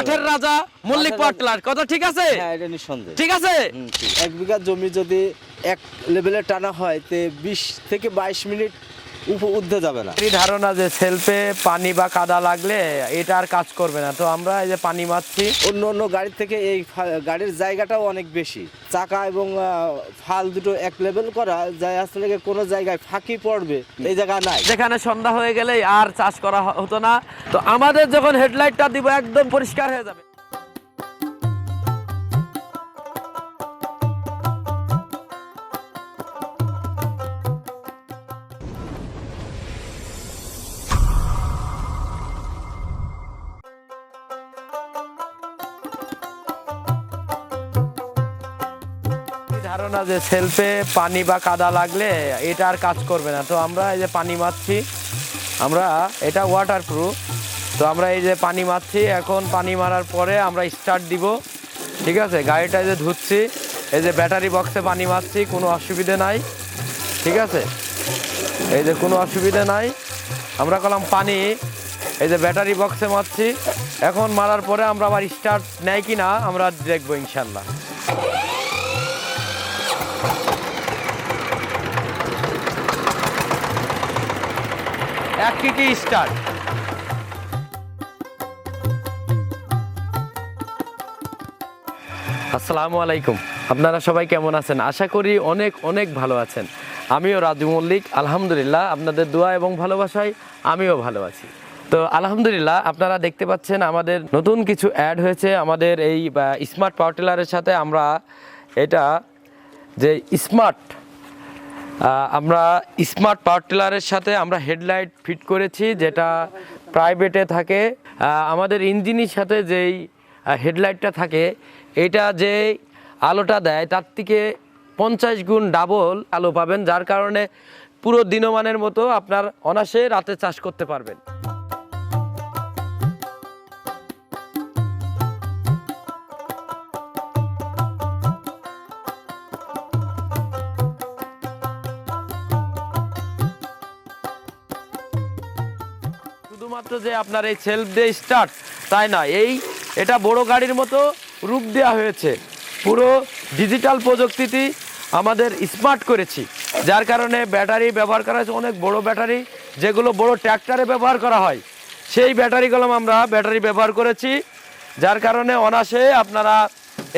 মাঠের রাজা মল্লিক মাঠের পাওয়ার রাজা। টিলার কথা ঠিক আছে? হ্যাঁ এটা নিঃসন্দেহ। ঠিক আছে? এক বিঘা জমি যদি এক লেভেলে টানা হয় তে বিশ থেকে বাইশ মিনিট ঊর্ধ্বে যাবে না। এই ধারণা যে সেলফে পানি বা কাদা লাগলে এটা আর কাজ করবে না। তো আমরা এই যে পানি মারছি। অন্য অন্য গাড়ির থেকে এই গাড়ির জায়গাটাও অনেক বেশি। চাকা এবং ফাল দুটো এক লেভেল করা যায় আসলে কোনো জায়গায় ফাঁকি পড়বে এই জায়গা নাই। যেখানে সন্ধ্যা হয়ে গেলে আর চাষ করা হতো না। তো আমাদের যখন হেডলাইটটা দিব একদম পরিষ্কার হয়ে যাবে। ধারণা যে সেলফে পানি বা কাদা লাগলে এটা আর কাজ করবে না। তো আমরা এই যে পানি মারছি, আমরা, এটা ওয়াটার প্রুফ তো আমরা এই যে পানি মারছি, এখন পানি মারার পরে আমরা স্টার্ট দিব, ঠিক আছে? গাড়িটা যে ধুচ্ছি, এই যে ব্যাটারি বক্সে পানি মারছি, কোনো অসুবিধে নাই, ঠিক আছে? এই যে কোনো অসুবিধে নাই, আমরা কলাম পানি, এই যে ব্যাটারি বক্সে মারছি, এখন মারার পরে আমরা আবার স্টার্ট নেয় কি না আমরা দেখব ইনশাল্লাহ এক কিকি স্টার্ট আসসালামু আলাইকুম। আপনারা সবাই কেমন আছেন? আশা করি অনেক অনেক ভালো আছেন। আমিও রাজু মল্লিক। আলহামদুলিল্লাহ, আপনাদের দোয়া এবং ভালোবাসায় আমিও ভালো আছি। তো আলহামদুলিল্লাহ, আপনারা দেখতে পাচ্ছেন আমাদের নতুন কিছু অ্যাড হয়েছে আমাদের এই স্মার্ট পাওয়ার টিলারের সাথে আমরা এটা যে স্মার্ট আমরা স্মার্ট পাওয়ার টিলারের সাথে আমরা হেডলাইট ফিট করেছি, যেটা প্রাইভেটে থাকে। আমাদের ইঞ্জিনের সাথে যেই হেডলাইটটা থাকে, এটা যে আলোটা দেয়, তার থেকে পঞ্চাশ গুণ ডাবল আলো পাবেন, যার কারণে পুরো দিনমানের মতো আপনার অনাসে রাতে চাষ করতে পারবেন। শুধুমাত্র যে আপনার এই সেলফ দিয়ে স্টার্ট তাই না? এই, এটা বড় গাড়ির মতো রূপ দেওয়া হয়েছে। পুরো ডিজিটাল প্রযুক্তিটি আমাদের স্মার্ট করেছি। যার কারণে ব্যাটারি ব্যবহার করা হয়েছে, অনেক বড় ব্যাটারি, যেগুলো বড় ট্র্যাক্টরে ব্যবহার করা হয়। সেই ব্যাটারিগুলো আমরা ব্যাটারি ব্যবহার করেছি। যার কারণে অনাসে আপনারা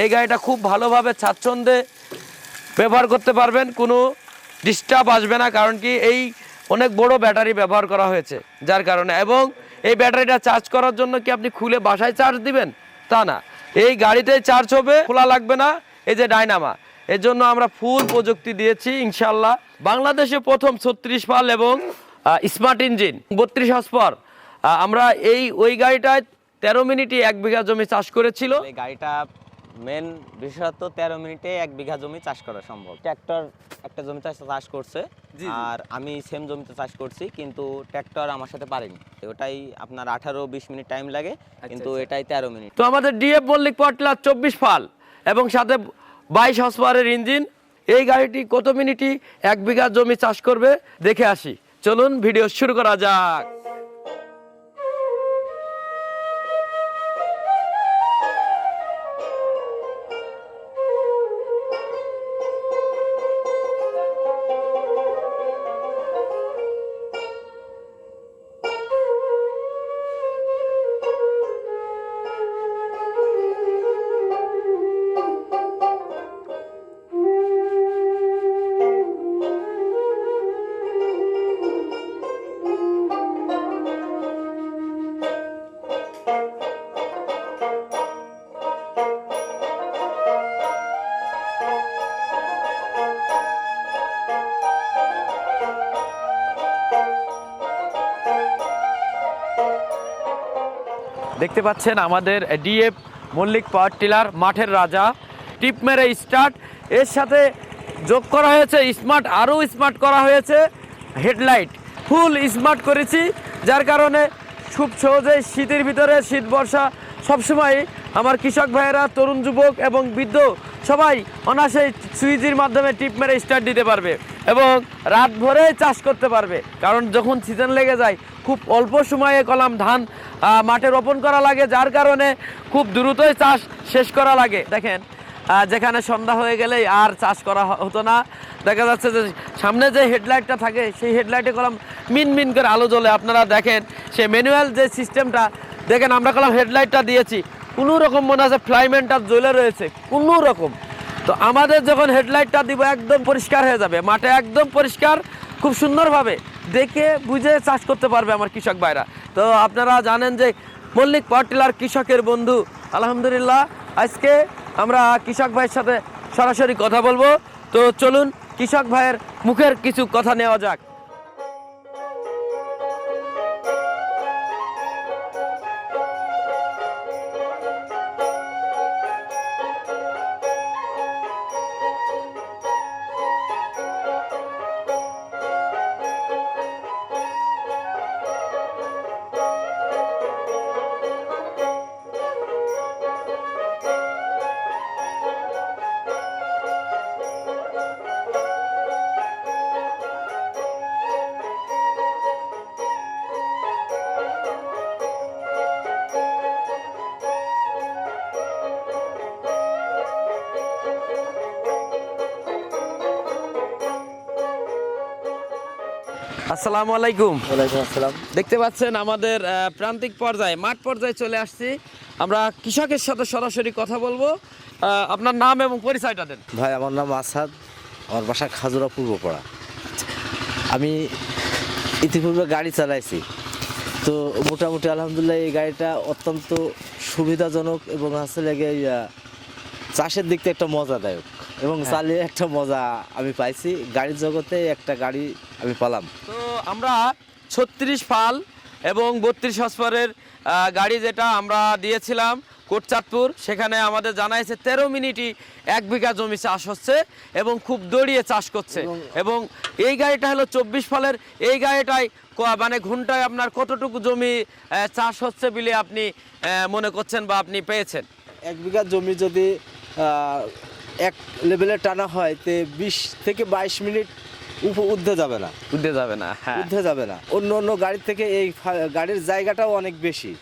এই গাড়িটা খুব ভালোভাবে স্বাচ্ছন্দ্যে ব্যবহার করতে পারবেন, কোনো ডিস্টার্ব আসবে না, কারণ কি এই অনেক বড় ব্যাটারি ব্যবহার করা হয়েছে। যার কারণে এবং এই ব্যাটারিটা চার্জ করার জন্য কি আপনি খুলে বাসায় চার্জ দিবেন? তা না। এই গাড়িতে চার্জ হবে, খোলা লাগবে না। এই যে ডাইনামা এর জন্য আমরা ফুল প্রযুক্তি দিয়েছি ইনশাল্লাহ বাংলাদেশে প্রথম ছত্রিশ পাল এবং স্মার্ট ইঞ্জিন বত্রিশ হসপর আমরা এই, ওই গাড়িটায় তেরো মিনিটই এক বিঘা জমি চাষ করেছিল। গাড়িটা মেন বিশেষত তেরো মিনিটে এক বিঘা জমি চাষ করা সম্ভব। ট্র্যাক্টর একটা জমিতে চাষ করছে। আর আমি সেম জমিতে চাষ করছি কিন্তু ট্র্যাক্টর আমার সাথে পারেনি। ওটাই আপনার আঠারো বিশ মিনিট টাইম লাগে কিন্তু এটাই তেরো মিনিট। তো আমাদের ডিএফ মল্লিক পটলার চব্বিশ ফাল এবং সাথে বাইশ হসপারের ইঞ্জিন এই গাড়িটি কত মিনিটই এক বিঘা জমি চাষ করবে দেখে আসি। চলুন ভিডিও শুরু করা যাক। দেখতে পাচ্ছেন আমাদের ডিএফ মল্লিক পাওয়ার টিলার, মাঠের রাজা। টিপ মেরে স্টার্ট এর সাথে যোগ করা হয়েছে স্মার্ট আরও স্মার্ট করা হয়েছে হেডলাইট ফুল স্মার্ট করেছি, যার কারণে খুব সহজেই শীতের ভিতরে শীত বর্ষা সবসময় আমার কৃষক ভাইয়েরা, তরুণ যুবক এবং বৃদ্ধ সবাই অনাসেই সুইচির মাধ্যমে টিপ মেরে স্টার্ট দিতে পারবে এবং রাত ভরে চাষ করতে পারবে। কারণ যখন সিজন লেগে যায় খুব অল্প সময়ে কলাম ধান মাঠে রোপণ করা লাগে, যার কারণে খুব দ্রুতই চাষ শেষ করা লাগে। দেখেন যেখানে সন্ধ্যা হয়ে গেলেই আর চাষ করা হতো না। দেখা যাচ্ছে যে সামনে যে হেডলাইটটা থাকে, সেই হেডলাইটে কলাম মিন মিন করে আলো জ্বলে। আপনারা দেখেন, সে ম্যানুয়াল যে সিস্টেমটা, দেখেন আমরা কলাম হেডলাইটটা দিয়েছি। কোনো রকম মনে আছে ফ্লাইমেনটা জ্বলে রয়েছে? কোনো রকম। তো আমাদের যখন হেডলাইটটা দিব, একদম পরিষ্কার হয়ে যাবে। মাঠে একদম পরিষ্কার, খুব সুন্দরভাবে। দেখে বুঝে চাষ করতে পারবে আমার কৃষক ভাইরা। তো আপনারা জানেন যে মল্লিক পাওয়ার কৃষকের বন্ধু, আলহামদুলিল্লাহ। আজকে আমরা কৃষক ভাইয়ের সাথে সরাসরি কথা বলব। তো চলুন কৃষক ভাইয়ের মুখের কিছু কথা নেওয়া যাক। আসসালামু আলাইকুম। ওয়ালাইকুম আসসালাম। দেখতে পাচ্ছেন আমাদের প্রান্তিক পর্যায়ে মাঠ পর্যায়ে চলে আসছি। আমরা কৃষকের সাথে সরাসরি কথা বলব। আপনার নাম এবং পরিচয়টা দেন। ভাই আমার নাম আসাদ। আমার বাসা খাজুরা পূর্বপাড়া। আমি ইতিপূর্বে গাড়ি চালাইছি। তো মোটামুটি আলহামদুলিল্লাহ এই গাড়িটা অত্যন্ত সুবিধাজনক এবং আসলে চাষের দিক থেকে একটা মজাদায়ক। এবং চালিয়ে একটা মজা আমি পাইছি। গাড়ির জগতে একটা গাড়ি আমি পালাম। তো আমরা ছত্রিশ ফাল এবং বত্রিশ হসপারের গাড়ি যেটা আমরা দিয়েছিলাম কোটচাঁদপুর সেখানে আমাদের জানাইছে তেরো মিনিটই এক বিঘা জমি চাষ হচ্ছে এবং খুব দড়িয়ে চাষ করছে। এবং- এই গাড়িটা হলো চব্বিশ ফালের। এই গাড়িটাই ক- মানে ঘন্টায় আপনার কতটুকু জমি চাষ হচ্ছে বলে আপনি মনে করছেন বা আপনি পেয়েছেন? এক বিঘা জমি যদি আহ, এক লেভেলে টানা হয় তে বিশ থেকে বাইশ মিনিট উপ- ঊর্ধ্বে যাবে না উঠতে যাবে না হ্যাঁ ঊর্ধ্বে যাবে না অন্য অন্য গাড়ির থেকে এই ফা- গাড়ির জায়গাটাও অনেক বেশি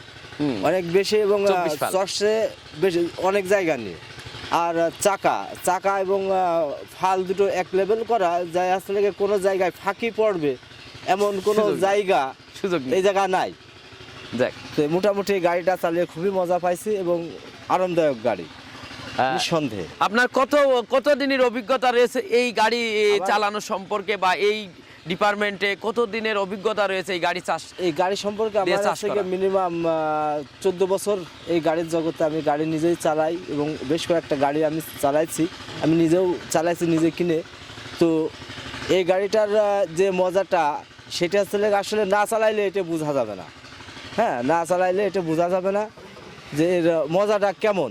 হুম। অনেক বেশি এবং আহ, 24 ফাল। চষে বেশি অনেক জায়গা নিয়ে আর আহ, চাকা চাকা এবং আহ, ফাল দুটো এক লেভেল করা যায় আসলে কি কোনো জায়গায় ফাঁকি পড়বে এমন কোনো সুযোগ নেই। জায়গা সুযোগ নেই এই জায়গা নাই দেখ তো মোটামুটি গাড়িটা চালিয়ে খুবই মজা পাইছি এবং আরামদায়ক গাড়ি। নিঃসন্দেহে। আপনার কত কত দিনের অভিজ্ঞতা রয়েছে এই গাড়ি চালানো সম্পর্কে বা এই ডিপার্টমেন্টে কত দিনের অভিজ্ঞতা রয়েছে এই গাড়ি চাষ এই গাড়ি সম্পর্কে আমার থেকে মিনিমাম চোদ্দ বছর এই গাড়ির জগতে আমি গাড়ি নিজেই চালাই এবং বেশ কয়েকটা গাড়ি আমি চালাইছি। আমি নিজেও চালাইছি নিজে কিনে। তো এই গাড়িটার যে মজাটা সেটা আসলে আসলে না চালাইলে এটা বোঝা যাবে না। হ্যাঁ না চালাইলে এটা বোঝা যাবে না যে এর মজাটা কেমন।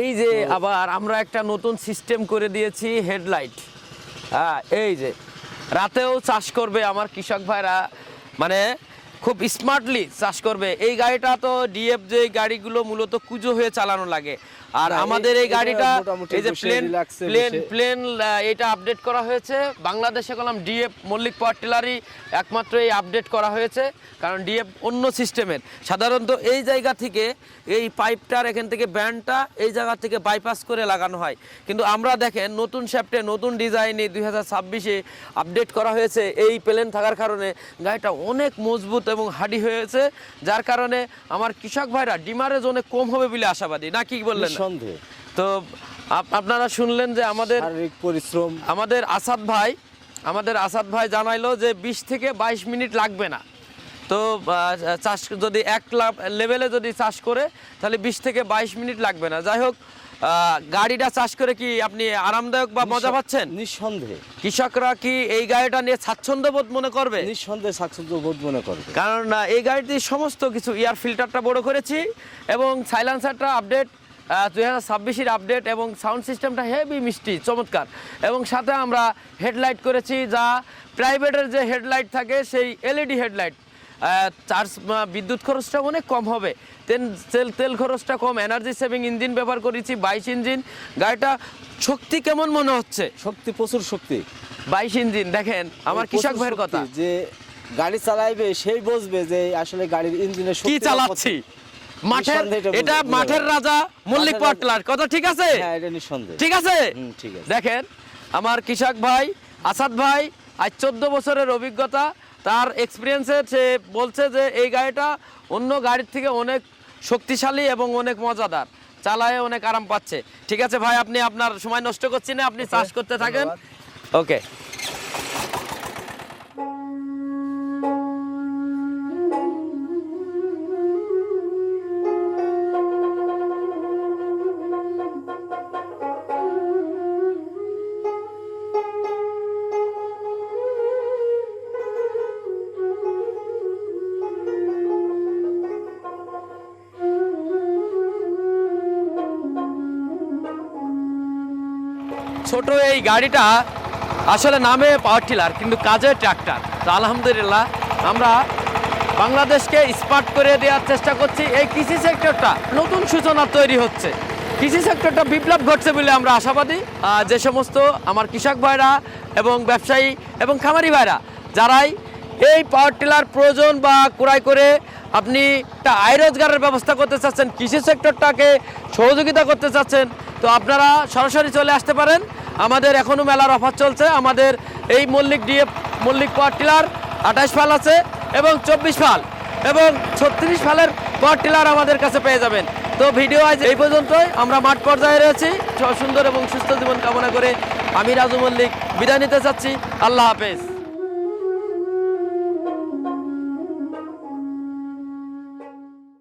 এই যে আবার আমরা একটা নতুন সিস্টেম করে দিয়েছি হেডলাইট হ্যাঁ এই যে। রাতেও চাষ করবে আমার কৃষক ভাইরা। মানে খুব স্মার্টলি চাষ করবে। এই গাড়িটা তো ডিএফ যে গাড়িগুলো মূলত কুজো হয়ে চালানো লাগে। আর আমাদের এই গাড়িটা এই যে প্লেন প্লেন প্লেন এটা আপডেট করা হয়েছে। বাংলাদেশে কলাম ডিএফ মল্লিক পাওয়ার টিলারই একমাত্র এই আপডেট করা হয়েছে। কারণ ডিএফ অন্য সিস্টেমের। সাধারণত এই জায়গা থেকে এই পাইপটার এখান থেকে ব্যান্ডটা এই জায়গা থেকে বাইপাস করে লাগানো হয়। কিন্তু আমরা দেখেন নতুন শ্যাফটে নতুন ডিজাইনে দুই হাজার ছাব্বিশে আপডেট করা হয়েছে। এই প্লেন থাকার কারণে গাড়িটা অনেক মজবুত এবং হাডি হয়েছে যার কারণে আমার কৃষক ভাইরা ডিমারে জোনে কম হবে বলে আশাবাদী। না কি বললেন? নিঃসন্দেহে। তো আপনারা শুনলেন যে আমাদের শারীরিক পরিশ্রম। আমাদের আসাদ ভাই আমাদের আসাদ ভাই জানাইলো যে বিশ থেকে বাইশ মিনিট লাগবে না। তো চাষ যদি এক লাভ লেভেলে যদি চাষ করে তাহলে বিশ থেকে বাইশ মিনিট লাগবে না। যাই হোক গাড়িটা চাষ করে কি আপনি আরামদায়ক বা মজা পাচ্ছেন? নিঃসন্দেহে। কৃষকরা কি এই গাড়িটা নিয়ে স্বাচ্ছন্দ্য বোধ মনে করবে? নিঃসন্দেহে স্বাচ্ছন্দ্য বোধ মনে করবে। কারণ এই গাড়িতে সমস্ত কিছু এয়ার ফিল্টারটা বড় করেছি এবং সাইলেন্সারটা আপডেট দুই হাজার ছাব্বিশের আপডেট এবং সাউন্ড সিস্টেমটা হেভি মিষ্টি চমৎকার। এবং সাথে আমরা হেডলাইট করেছি যা প্রাইভেটের যে হেডলাইট থাকে সেই এলইডি হেডলাইট। চার্জ বিদ্যুৎ খরচটা অনেক কম হবে। তেল তেল তেল খরচটা কম এনার্জি সেভিং ইঞ্জিন ব্যবহার করেছি বাইশ ইঞ্জিন গাড়িটা শক্তি কেমন মনে হচ্ছে? শক্তি প্রচুর শক্তি। বাইশ ইঞ্জিন দেখেন আমার কৃষক ভাইয়ের কথা। যে গাড়ি চালাইবে সেই বুঝবে যে আসলে গাড়ির ইঞ্জিনের কি চালাচ্ছি? মাঠের এটা মাঠের রাজা মল্লিক মাঠের পাওয়ার রাজা। টিলার কথা ঠিক আছে? হ্যাঁ এটা নিঃসন্দেহে। ঠিক আছে? ঠিক আছে। দেখেন আমার কৃষক ভাই আসাদ ভাই আজ চোদ্দ বছরের অভিজ্ঞতা তার এক্সপিরিয়েন্সে সে বলছে যে এই গাড়িটা অন্য গাড়ির থেকে অনেক শক্তিশালী এবং অনেক মজাদার। চালায় অনেক আরাম পাচ্ছে। ঠিক আছে ভাই আপনি আপনার সময় নষ্ট করছি না আপনি চাষ করতে থাকেন। ওকে ছোট এই গাড়িটা আসলে নামে পাওয়ার টিলার, কিন্তু কাজে ট্র্যাক্টর তো আলহামদুলিল্লাহ, আমরা বাংলাদেশকে স্মার্ট করে দেওয়ার চেষ্টা করছি। এই কৃষি সেক্টরটা নতুন সূচনা তৈরি হচ্ছে। কৃষি সেক্টরটা বিপ্লব ঘটছে বলে আমরা আশাবাদী। যে সমস্ত আমার কৃষক ভাইরা এবং ব্যবসায়ী এবং খামারি ভাইরা, যারাই এই পাওয়ার টিলার প্রয়োজন বা ক্রয় করে আপনি একটা আয় রোজগারের ব্যবস্থা করতে চাচ্ছেন, কৃষি সেক্টরটাকে সহযোগিতা করতে চাচ্ছেন, তো আপনারা সরাসরি চলে আসতে পারেন। আমাদের এখনও মেলার অফার চলছে। আমাদের এই Mallik DA Mallik power tiller আঠাশ ফাল আছে এবং চব্বিশ ফাল এবং ছত্রিশ ফালের পাওয়ার টিলার আমাদের কাছে পেয়ে যাবেন। তো ভিডিও আজ এই পর্যন্তই। আমরা মাঠ পর্যায়ে রয়েছি। সুন্দর এবং সুস্থ জীবন কামনা করে আমি রাজু মল্লিক বিদায় নিতে চাচ্ছি। আল্লাহ হাফেজ।